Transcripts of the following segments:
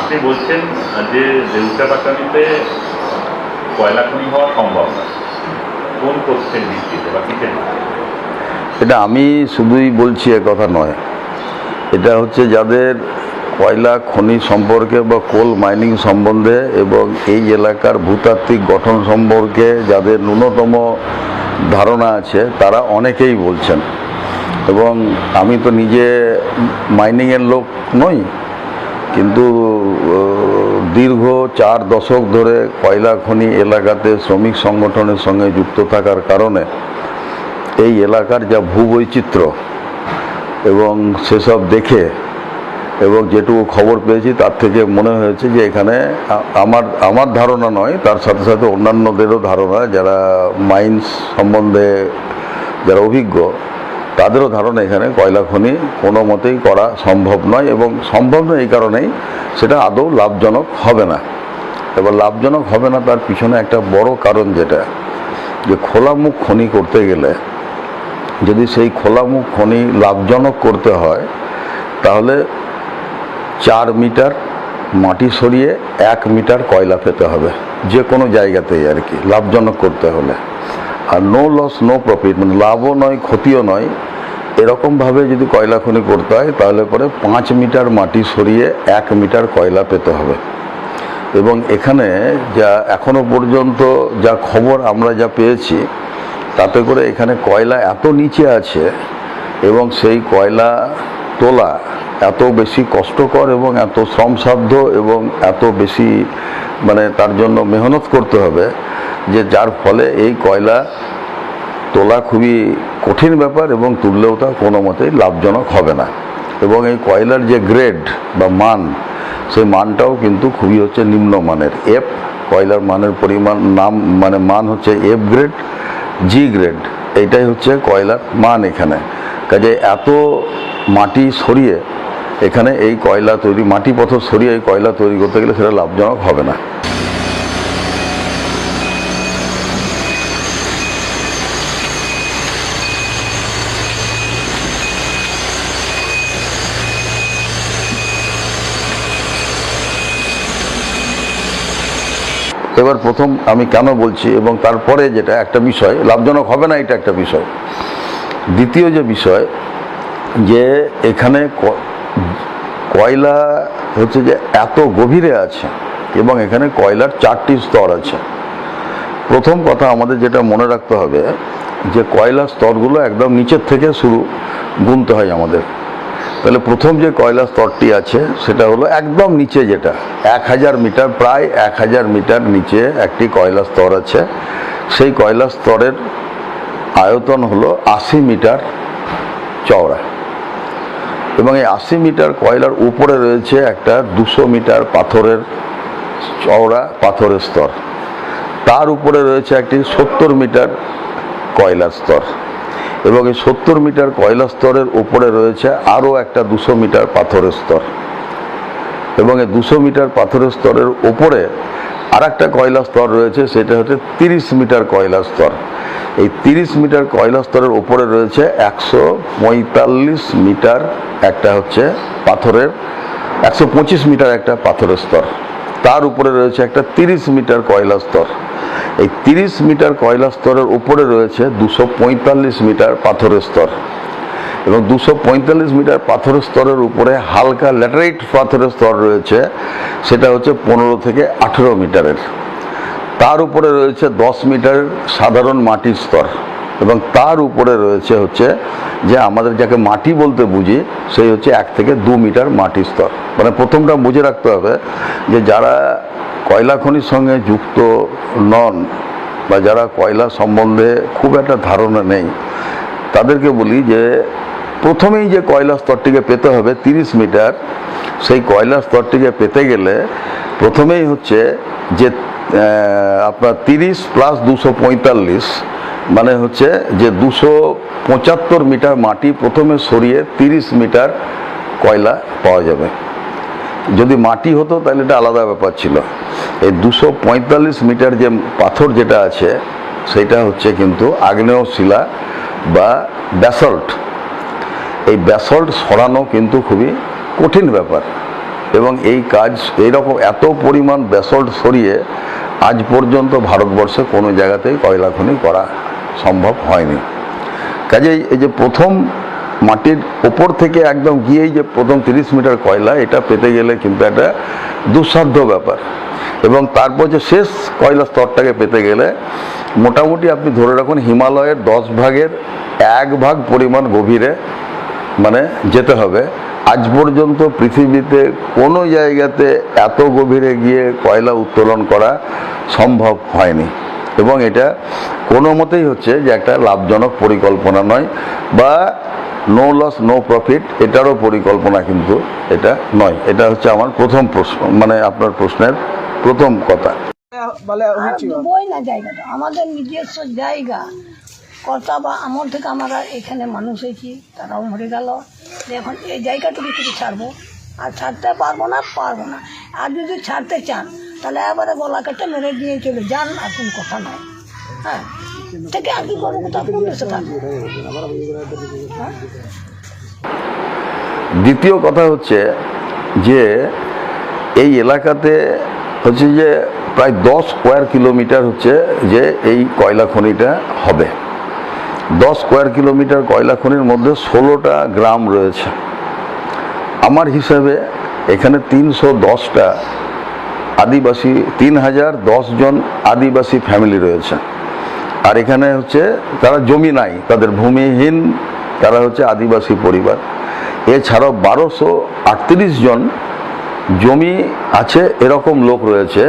আপনি বলছেন যে দেউচা পাটানিতে কয়লা খনি হওয়া সম্ভব না। কোন তথ্যের ভিত্তিতে বা কিসের এটা আমি শুধুই বলছি এ কথা নয়। এটা হচ্ছে যাদের কয়লা খনি সম্পর্কে বা কোল মাইনিং সম্বন্ধে এবং এই এলাকার ভূতাত্ত্বিক গঠন সম্পর্কে যাদের ন্যূনতম ধারণা আছে, তারা অনেকেই বলছেন। এবং আমি তো নিজে মাইনিংয়ের লোক নই কিন্তু দীর্ঘ চার দশক ধরে কয়লা খনি এলাকাতে শ্রমিক সংগঠনের সঙ্গে যুক্ত থাকার কারণে এই এলাকার যা ভূবৈচিত্র্য এবং সেসব দেখে এবং যেটুকু খবর পেয়েছি, তার থেকে মনে হয়েছে যে এখানে আমার আমার ধারণা নয়, তার সাথে সাথে অন্যান্যদেরও ধারণা, যারা মাইন্স সম্বন্ধে যারা অভিজ্ঞ তাদেরও ধারণা এখানে কয়লা খনি কোনো মতেই করা সম্ভব নয় এবং সম্ভব নয় এই কারণেই সেটা আদৌ লাভজনক হবে না। এবার লাভজনক হবে না তার পিছনে একটা বড় কারণ যেটা, যে খোলামুখ খনি করতে গেলে যদি সেই খোলামুখ খনি লাভজনক করতে হয়, তাহলে চার মিটার মাটি সরিয়ে এক মিটার কয়লা পেতে হবে, যে কোনো জায়গাতেই আর কি, লাভজনক করতে হলে। আর নো লস নো প্রফিট মানে লাভও নয়, ক্ষতিও নয়, এরকমভাবে যদি কয়লা খনি করতে হয়, তাহলে পরে পাঁচ মিটার মাটি সরিয়ে এক মিটার কয়লা পেতে হবে। এবং এখানে যা এখনও পর্যন্ত যা খবর আমরা যা পেয়েছি, তাতে করে এখানে কয়লা এত নিচে আছে এবং সেই কয়লা তোলা এত বেশি কষ্টকর এবং এত শ্রমসাধ্য এবং এত বেশি মানে তার জন্য মেহনত করতে হবে যে যার ফলে এই কয়লা তোলা খুবই কঠিন ব্যাপার এবং তুললেও তা কোনো মতেই লাভজনক হবে না। এবং এই কয়লার যে গ্রেড বা মান, সেই মানটাও কিন্তু খুবই হচ্ছে নিম্নমানের এফ কয়লার মানের পরিমাণ, নাম মানে মান হচ্ছে এফ গ্রেড জি গ্রেড এইটাই হচ্ছে কয়লার মান এখানে। কাজে এত মাটি সরিয়ে এখানে এই কয়লা তৈরি, মাটি পথর সরিয়ে এই কয়লা তৈরি করতে গেলে সেটা লাভজনক হবে না। এবার প্রথম আমি কেন বলছি এবং তারপরে যেটা একটা বিষয়, লাভজনক হবে না এটা একটা বিষয়। দ্বিতীয় যে বিষয়, যে এখানে কয়লা হচ্ছে যে এত গভীরে আছে এবং এখানে কয়লার চারটি স্তর আছে। প্রথম কথা আমাদের যেটা মনে রাখতে হবে যে কয়লার স্তরগুলো একদম নিচের থেকে শুরু গুনতে হয় আমাদের। তাহলে প্রথম যে কয়লা স্তরটি আছে, সেটা হলো একদম নিচে যেটা, এক হাজার মিটার, প্রায় এক হাজার মিটার নিচে একটি কয়লা স্তর আছে। সেই কয়লা স্তরের আয়তন হলো আশি মিটার চওড়া। এবং এই আশি মিটার কয়লার উপরে রয়েছে একটা দুশো মিটার পাথরের চওড়া পাথরের স্তর। তার উপরে রয়েছে একটি সত্তর মিটার কয়লার স্তর। এবং এই সত্তর মিটার কয়লা স্তরের উপরে রয়েছে আরও একটা দুশো মিটার পাথরের স্তর। এবং এই দুশো মিটার পাথরের স্তরের উপরে আর একটা কয়লা স্তর রয়েছে, সেটা হচ্ছে তিরিশ মিটার কয়লা স্তর। এই তিরিশ মিটার কয়লা স্তরের উপরে রয়েছে একশো পঁয়তাল্লিশ মিটার একটা হচ্ছে পাথরের, একশো পঁচিশ মিটার একটা পাথরের স্তর। তার উপরে রয়েছে একটা তিরিশ মিটার কয়লা স্তর। এই তিরিশ মিটার কয়লা স্তরের উপরে রয়েছে দুশো পঁয়তাল্লিশ মিটার পাথরের স্তর। এবং দুশো পঁয়তাল্লিশ মিটার পাথরের স্তরের উপরে হালকা ল্যাটারাইট পাথরের স্তর রয়েছে, সেটা হচ্ছে পনেরো থেকে আঠেরো মিটারের। তার উপরে রয়েছে দশ মিটার সাধারণ মাটির স্তর। এবং তার উপরে রয়েছে হচ্ছে যে আমাদের যাকে মাটি বলতে বুঝি, সেই হচ্ছে এক থেকে দু মিটার মাটির স্তর। মানে প্রথমটা বুঝে রাখতে হবে যে যারা কয়লা খনির সঙ্গে যুক্ত নন বা যারা কয়লা সম্বন্ধে খুব একটা ধারণা নেই, তাদেরকে বলি যে প্রথমেই যে কয়লা স্তরটিকে পেতে হবে তিরিশ মিটার, সেই কয়লা স্তরটিকে পেতে গেলে প্রথমেই হচ্ছে যে আপনার তিরিশ প্লাস দুশো মানে হচ্ছে যে দুশো পঁচাত্তর মিটার মাটি প্রথমে সরিয়ে তিরিশ মিটার কয়লা পাওয়া যাবে। যদি মাটি হতো, তাহলে এটা আলাদা ব্যাপার ছিল। এই দুশো পঁয়তাল্লিশ মিটার যে পাথর যেটা আছে সেটা হচ্ছে কিন্তু আগ্নেয় শিলা বা ব্যাসল্ট। এই ব্যাসল্ট সরানো কিন্তু খুবই কঠিন ব্যাপার এবং এই কাজ এইরকম এত পরিমাণ ব্যাসল্ট সরিয়ে আজ পর্যন্ত ভারতবর্ষে কোনো জায়গাতেই কয়লা খনি করা সম্ভব হয়নি। কাজেই এই যে প্রথম মাটির ওপর থেকে একদম গিয়েই যে প্রথম তিরিশ মিটার কয়লা, এটা পেতে গেলে কিন্তু একটা দুঃসাধ্য ব্যাপার। এবং তারপর যে শেষ কয়লা স্তরটাকে পেতে গেলে মোটামুটি আপনি ধরে রাখুন হিমালয়ের দশ ভাগের এক ভাগ পরিমাণ গভীরে মানে যেতে হবে। আজ পর্যন্ত পৃথিবীতে কোনো জায়গাতে এত গভীরে গিয়ে কয়লা উত্তোলন করা সম্ভব হয়নি। এবং এটা কোনো মতেই হচ্ছে যে একটা লাভজনক পরিকল্পনা নয় বা নো লস নো প্রফিট এটারও পরিকল্পনা কিন্তু এটা নয়। এটা হচ্ছে আমার প্রথম প্রশ্ন মানে আপনার প্রশ্নের প্রথম কথা। না জায়গাটা আমাদের নিজস্ব জায়গা। কর্তা বা আমার থেকে আমরা এখানে মানুষ হয়েছি তারাও মরে গেল। এখন এই জায়গাটুকু কিছু ছাড়বো। আর ছাড়তে পারব না পারব না। আর যদি ছাড়তে চান তাহলে এবারে গলা কেটে মেরে দিয়ে চলে যান আর কোনো কথা নয়। হ্যাঁ? থেকে কি করব হ্যাঁ দ্বিতীয় কথা হচ্ছে যে এই এলাকাতে হচ্ছে যে প্রায় দশ স্কোয়ার কিলোমিটার হচ্ছে যে এই কয়লা খনিটা হবে। দশ স্কোয়ার কিলোমিটার কয়লা খনির মধ্যে ষোলোটা গ্রাম রয়েছে। আমার হিসাবে এখানে তিনশো দশটা আদিবাসী, তিন হাজার জন আদিবাসী ফ্যামিলি রয়েছে। আর এখানে হচ্ছে তারা জমি নাই, তাদের ভূমিহীন, তারা হচ্ছে আদিবাসী পরিবার। এছাড়াও বারোশো আটত্রিশ জন জমি আছে, এরকম লোক রয়েছে,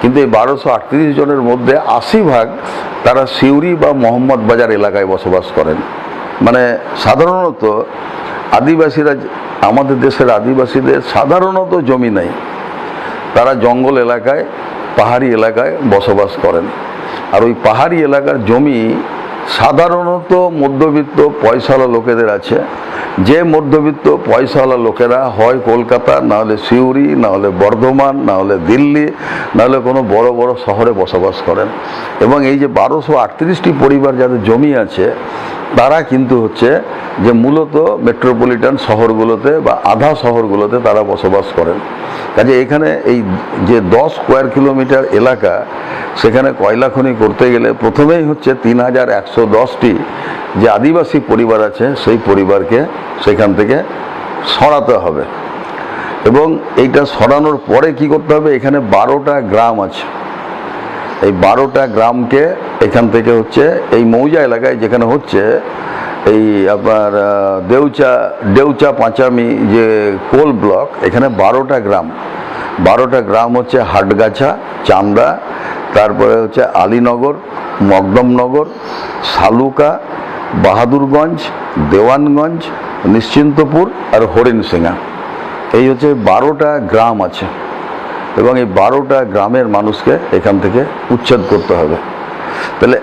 কিন্তু এই বারোশো আটত্রিশ জনের মধ্যে আশি ভাগ তারা সিউড়ি বা মোহাম্মদ বাজার এলাকায় বসবাস করেন। মানে সাধারণত আদিবাসীরা, আমাদের দেশের আদিবাসীদের সাধারণত জমি নেই। তারা জঙ্গল এলাকায়, পাহাড়ি এলাকায় বসবাস করেন। আর ওই পাহাড়ি এলাকার জমি সাধারণত মধ্যবিত্ত পয়সাওয়ালা লোকেদের আছে। যে মধ্যবিত্ত পয়সাওয়ালা লোকেরা হয় কলকাতা, না হলে সিউড়ি, না হলে বর্ধমান, না হলে দিল্লি, না হলে কোনো বড় বড় শহরে বসবাস করেন। এবং এই যে বারোশো আটত্রিশটি পরিবার যাদের জমি আছে, তারা কিন্তু হচ্ছে যে মূলত মেট্রোপলিটন শহরগুলোতে বা আধা শহরগুলোতে তারা বসবাস করেন। কাজে এখানে এই যে দশ স্কোয়ার কিলোমিটার এলাকা, সেখানে কয়লা খনি করতে গেলে প্রথমেই হচ্ছে তিন হাজার একশো দশটি যে আদিবাসী পরিবার আছে, সেই পরিবারকে সেখান থেকে সরাতে হবে। এবং এইটা সরানোর পরে কি করতে হবে? এখানে বারোটা গ্রাম আছে। এই বারোটা গ্রামকে এখান থেকে হচ্ছে এই মৌজা এলাকায় যেখানে হচ্ছে এই আপনার দেউচা দেউচা পাঁচামি যে কোল ব্লক, এখানে বারোটা গ্রাম। বারোটা গ্রাম হচ্ছে হাটগাছা চান্দা তারপরে হচ্ছে আলীনগর, মকদমনগর শালুকা বাহাদুরগঞ্জ, দেওয়ানগঞ্জ, নিশ্চিন্তপুর আর হরিণসিংহা। এই হচ্ছে বারোটা গ্রাম আছে এবং এই বারোটা গ্রামের মানুষকে এখান থেকে উচ্ছেদ করতে হবে। তাহলে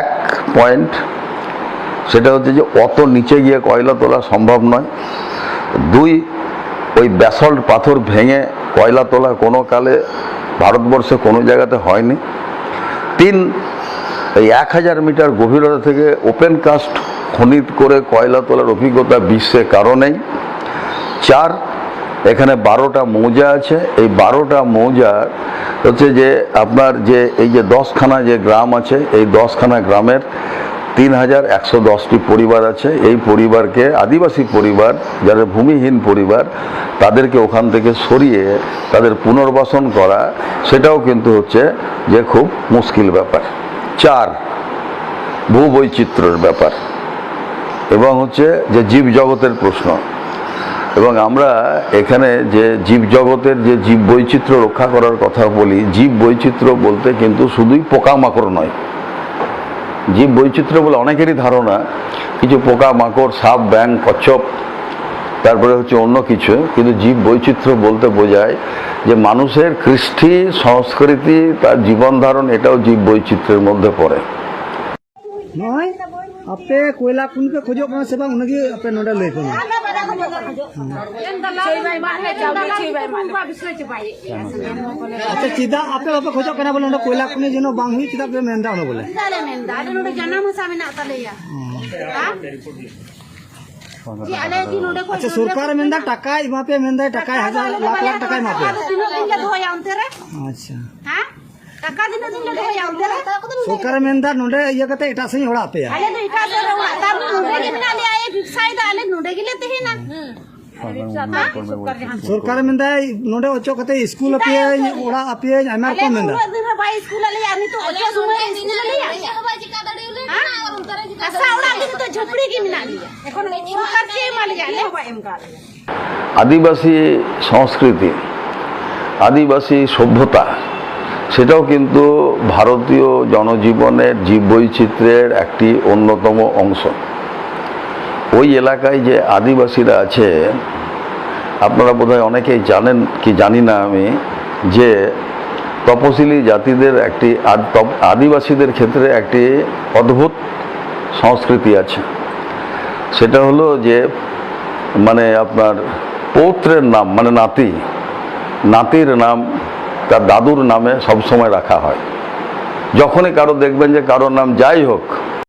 এক পয়েন্ট, সেটা হচ্ছে যে অত নিচে গিয়ে কয়লা তোলা সম্ভব নয়। দুই, ওই ব্যাসল্ট পাথর ভেঙে কয়লা তোলা কোনো কালে ভারতবর্ষে কোনো জায়গাতে হয়নি। তিন এই এক হাজার মিটার গভীরতা থেকে ওপেন কাস্ট খনিত করে কয়লা তোলার অভিজ্ঞতা বিশ্বে কারণেই। চার, এখানে বারোটা মৌজা আছে। এই বারোটা মৌজার হচ্ছে যে আপনার যে এই যে দশখানা যে গ্রাম আছে, এই দশখানা গ্রামের তিন হাজার একশো দশটি পরিবার আছে। এই পরিবারকে আদিবাসী পরিবার যারা ভূমিহীন পরিবার, তাদেরকে ওখান থেকে সরিয়ে তাদের পুনর্বাসন করা, সেটাও কিন্তু হচ্ছে যে খুব মুশকিল ব্যাপার। চার ভূবৈচিত্র্যের ব্যাপার। এবং হচ্ছে যে জীব জগতের প্রশ্ন। এবং আমরা এখানে যে জীব জগতের যে জীব বৈচিত্র্য রক্ষা করার কথা বলি, জীব বৈচিত্র্য বলতে কিন্তু শুধুই পোকামাকড় নয়। জীব বৈচিত্র্য বলে অনেকেরই ধারণা, কিছু পোকামাকড়, সাপ ব্যাং কচ্ছপ তারপরে হচ্ছে অন্য কিছু কিন্তু জীব বৈচিত্র্য বলতে বোঝায় যে মানুষের কৃষ্টি সংস্কৃতি তার জীবন ধারণ এটাও জীব বৈচিত্র্যের মধ্যে পড়ে। নয় আপনি কয়লা কোনকে খোঁজো কানা সে বাং উনকি আপনি নোডা লই কোন আচ্ছা চিদা খোঁজো বলে কয়লা যেন বাং হুই চিদা মেন্দা হলো বলে. আচ্ছা সরকার মেন্দা টাকায় মাপে মেন্দায় টাকায় হাজার লাখ লাখ টাকায় মাপে। আচ্ছা। সরকার মেন্দা নোডে ইয়ে কাতে এটা সেই হড়া পে সরকার মেন্দা নোডে অচো কাতে স্কুল আপে ওড়া আপে আমার কো মেন্দা আদিবাসী সংস্কৃতি আদিবাসী সভ্যতা সেটাও কিন্তু ভারতীয় জনজীবনের জীববৈচিত্র্যের একটি অন্যতম অংশ ওই এলাকায় যে আদিবাসীরা আছে আপনারা বোধহয় অনেকেই জানেন কি জানি না আমি যে তপশিলি জাতিদের একটি আদিবাসীদের ক্ষেত্রে একটি অদ্ভুত সংস্কৃতি আছে। সেটা হলো যে মানে আপনার পৌত্রের নাম মানে নাতি। নাতির নাম, তার দাদুর নামে সবসময় রাখা হয়। যখনই কারও দেখবেন যে কারোর নাম যাই হোক